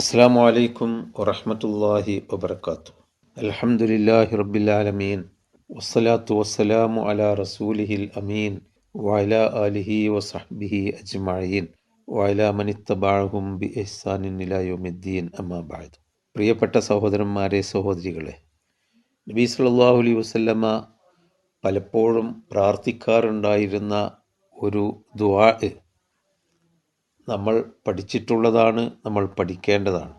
അസ്സാം വലൈക്കും വറഹമത്തല്ലാഹി വബർക്കാത്തു അൽഹംദുലില്ലാഹി റബ്ബിൽ ആലമീൻ. വസ്സലാത്തു വസ്സലാമു അലാ റസൂലിഹിൽ അമീൻ. വയല ആലിഹി വസഹ്ബിഹി അജ്മഈൻ. വയല മനിത്തബാഹും ബി ഇഹ്സാനിൻ ഇലാ യൗമിദ്ദീൻ. അമ്മാ ബഅദ്. പ്രിയപ്പെട്ട സഹോദരന്മാരെ സഹോദരികളെ നബി സല്ലല്ലാഹു അലൈഹി വസല്ലമ പലപ്പോഴും പ്രാർത്ഥിക്കാറുണ്ടായിരുന്ന ഒരു ദുആ നമ്മൾ പഠിച്ചിട്ടുള്ളതാണ് നമ്മൾ പഠിക്കേണ്ടതാണ്.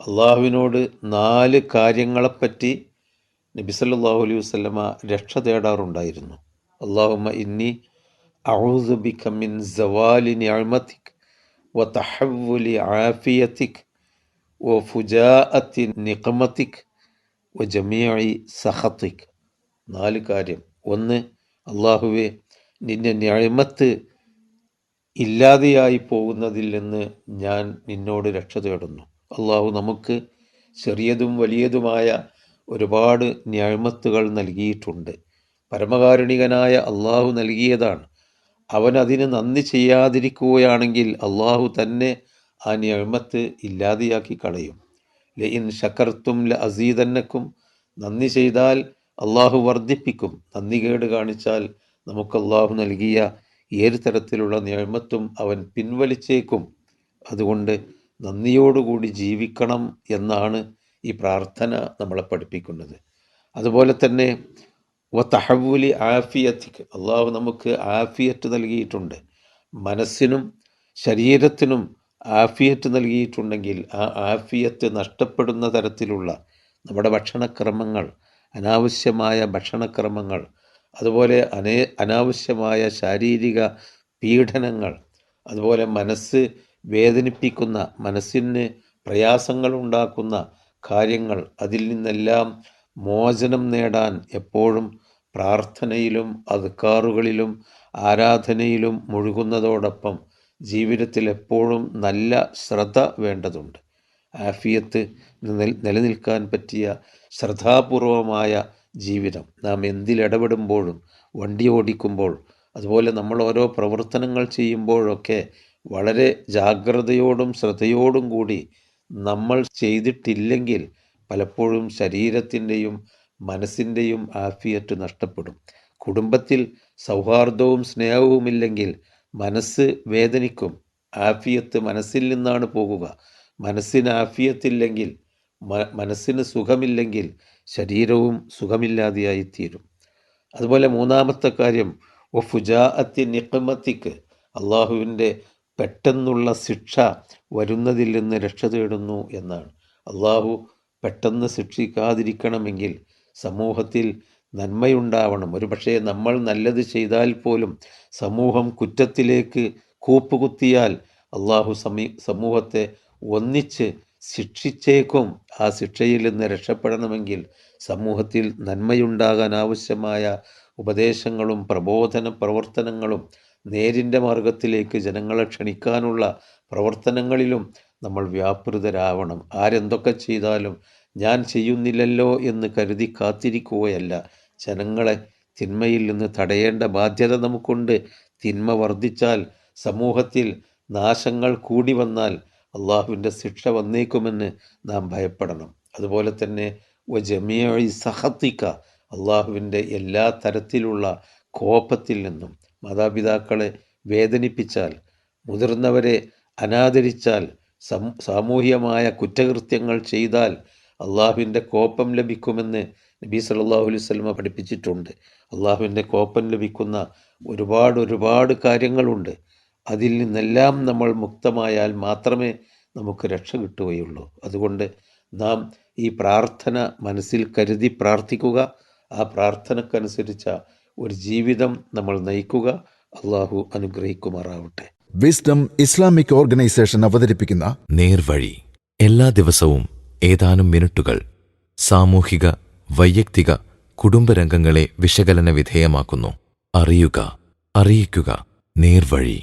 അള്ളാഹുവിനോട് നാല് കാര്യങ്ങളെപ്പറ്റി നബി സല്ലല്ലാഹു അലൈഹി വസല്ലമ രക്ഷ തേടാറുണ്ടായിരുന്നു. അള്ളാഹുമ ഇന്നി അഊദു ബിക മിൻ സവാലി നിഅമതിക് വ തഹവുലി ആഫിയത്തിക് വ ഫുജാഅത്തി നിഖമത്തിക് വ ജമിയായി സഹത്തിക് നാല് കാര്യം. ഒന്ന് അള്ളാഹുവെ നിന്നെ നിഅമത്ത് ഇല്ലാതെയായി പോകുന്നതിൽ നിന്ന് ഞാൻ നിന്നോട് രക്ഷ തേടുന്നു. അള്ളാഹു നമുക്ക് ചെറിയതും വലിയതുമായ ഒരുപാട് ന്യാഴ്മത്തുകൾ നൽകിയിട്ടുണ്ട്. പരമകാരുണികനായ അള്ളാഹു നൽകിയതാണ്. അവൻ അതിന് നന്ദി ചെയ്യാതിരിക്കുകയാണെങ്കിൽ അള്ളാഹു തന്നെ ആ ന്യാഴ്മത്ത് ഇല്ലാതെയാക്കി കളയും. ലഇൻ ഷക്കർത്തും ല അസീതന്നക്കും നന്ദി ചെയ്താൽ അള്ളാഹു വർദ്ധിപ്പിക്കും. നന്ദി കേട് കാണിച്ചാൽ നമുക്ക് അള്ളാഹു നൽകിയ ഏത് തരത്തിലുള്ള നിയമത്തും അവൻ പിൻവലിച്ചേക്കും. അതുകൊണ്ട് നന്ദിയോടുകൂടി ജീവിക്കണം എന്നാണ് ഈ പ്രാർത്ഥന നമ്മളെ പഠിപ്പിക്കുന്നത്. അതുപോലെ തന്നെ വ തഹവുലി ആഫിയത്തിക്ക് അള്ളാഹു നമുക്ക് ആഫിയത്ത് നൽകിയിട്ടുണ്ട്. മനസ്സിനും ശരീരത്തിനും ആഫിയത്ത് നൽകിയിട്ടുണ്ടെങ്കിൽ ആ ആഫിയത്ത് നഷ്ടപ്പെടുന്ന തരത്തിലുള്ള നമ്മുടെ ഭക്ഷണക്രമങ്ങൾ അനാവശ്യമായ ഭക്ഷണക്രമങ്ങൾ അതുപോലെ അനേ അനാവശ്യമായ ശാരീരിക പീഡനങ്ങൾ അതുപോലെ മനസ്സ് വേദനിപ്പിക്കുന്ന മനസ്സിന് പ്രയാസങ്ങൾ ഉണ്ടാക്കുന്ന കാര്യങ്ങൾ അതിൽ നിന്നെല്ലാം മോചനം നേടാൻ എപ്പോഴും പ്രാർത്ഥനയിലും അതുക്കാറുകളിലും ആരാധനയിലും മുഴുകുന്നതോടൊപ്പം ജീവിതത്തിൽ എപ്പോഴും നല്ല ശ്രദ്ധ വേണ്ടതുണ്ട്. ആഫിയത്ത് നിലനിൽക്കാൻ പറ്റിയ ശ്രദ്ധാപൂർവമായ ജീവിതം. നാം എന്തിലിടപെടുമ്പോഴും വണ്ടി ഓടിക്കുമ്പോൾ അതുപോലെ നമ്മൾ ഓരോ പ്രവർത്തനങ്ങൾ ചെയ്യുമ്പോഴൊക്കെ വളരെ ജാഗ്രതയോടും ശ്രദ്ധയോടും കൂടി നമ്മൾ ചെയ്തിട്ടില്ലെങ്കിൽ പലപ്പോഴും ശരീരത്തിന്റെയും മനസ്സിന്റെയും ആഫിയറ്റ് നഷ്ടപ്പെടും. കുടുംബത്തിൽ സൗഹാർദ്ദവും സ്നേഹവുമില്ലെങ്കിൽ മനസ്സ് വേദനിക്കും. ആഫിയത്ത് മനസ്സിൽ നിന്നാണ് പോകുക. മനസ്സിന് ആഫിയത്തില്ലെങ്കിൽ മനസ്സിന് സുഖമില്ലെങ്കിൽ ശരീരവും സുഖമില്ലാതെയായിത്തീരും. അതുപോലെ മൂന്നാമത്തെ കാര്യം ഒ ഫുജാഅത്തി നിഖമത്തിക്ക് അള്ളാഹുവിന്റെ പെട്ടെന്നുള്ള ശിക്ഷ വരുന്നതിൽ നിന്ന് രക്ഷ തേടുന്നു എന്നാണ്. അള്ളാഹു പെട്ടെന്ന് ശിക്ഷിക്കാതിരിക്കണമെങ്കിൽ സമൂഹത്തിൽ നന്മയുണ്ടാവണം. ഒരു പക്ഷേ നമ്മൾ നല്ലത് ചെയ്താൽ പോലും സമൂഹം കുറ്റത്തിലേക്ക് കൂപ്പുകുത്തിയാൽ അള്ളാഹു സമീ സമൂഹത്തെ ഒന്നിച്ച് ശിക്ഷിച്ചേക്കും. ആ ശിക്ഷയിൽ നിന്ന് രക്ഷപ്പെടണമെങ്കിൽ സമൂഹത്തിൽ നന്മയുണ്ടാകാൻ ആവശ്യമായ ഉപദേശങ്ങളും പ്രബോധന പ്രവർത്തനങ്ങളും നേരിന്റെ മാർഗത്തിലേക്ക് ജനങ്ങളെ ക്ഷണിക്കാനുള്ള പ്രവർത്തനങ്ങളിലും നമ്മൾ വ്യാപൃതരാവണം. ആരെന്തൊക്കെ ചെയ്താലും ഞാൻ ചെയ്യുന്നില്ലല്ലോ എന്ന് കരുതി കാത്തിരിക്കുകയല്ല. ജനങ്ങളെ തിന്മയിൽ നിന്ന് തടയേണ്ട ബാധ്യത നമുക്കുണ്ട്. തിന്മ വർദ്ധിച്ചാൽ സമൂഹത്തിൽ നാശങ്ങൾ കൂടി വന്നാൽ അള്ളാഹുവിന്റെ ശിക്ഷ വന്നേക്കുമെന്ന് നാം ഭയപ്പെടണം. അതുപോലെ തന്നെ വ ജമിയ സഹത്തിക്ക അള്ളാഹുവിന്റെ എല്ലാ തരത്തിലുള്ള കോപത്തിൽ നിന്നും മാതാപിതാക്കളെ വേദനിപ്പിച്ചാൽ മുതിർന്നവരെ അനാദരിച്ചാൽ സാമൂഹികമായ കുറ്റകൃത്യങ്ങൾ ചെയ്താൽ അള്ളാഹുവിന്റെ കോപം ലഭിക്കുമെന്ന് നബി സല്ലാഹു അലൈഹി പഠിപ്പിച്ചിട്ടുണ്ട്. അള്ളാഹുവിന്റെ കോപം ലഭിക്കുന്ന ഒരുപാട് ഒരുപാട് കാര്യങ്ങളുണ്ട്. അതിൽ നിന്നെല്ലാം നമ്മൾ മുക്തമായാൽ മാത്രമേ നമുക്ക് രക്ഷ കിട്ടുകയുള്ളൂ. അതുകൊണ്ട് നാം ഈ പ്രാർത്ഥന മനസ്സിൽ കരുതി പ്രാർത്ഥിക്കുക. ആ പ്രാർത്ഥനക്കനുസരിച്ച ഒരു ജീവിതം നമ്മൾ നയിക്കുക. അള്ളാഹു അനുഗ്രഹിക്കുമാറാവട്ടെ. വിസ്ഡം ഇസ്ലാമിക് ഓർഗനൈസേഷൻ അവതരിപ്പിക്കുന്ന നേർവഴി. എല്ലാ ദിവസവും ഏതാനും മിനിറ്റുകൾ സാമൂഹിക വൈയക്തിക കുടുംബരംഗങ്ങളെ വിശകലന വിധേയമാക്കുന്നു. അറിയുക അറിയിക്കുക. നേർവഴി.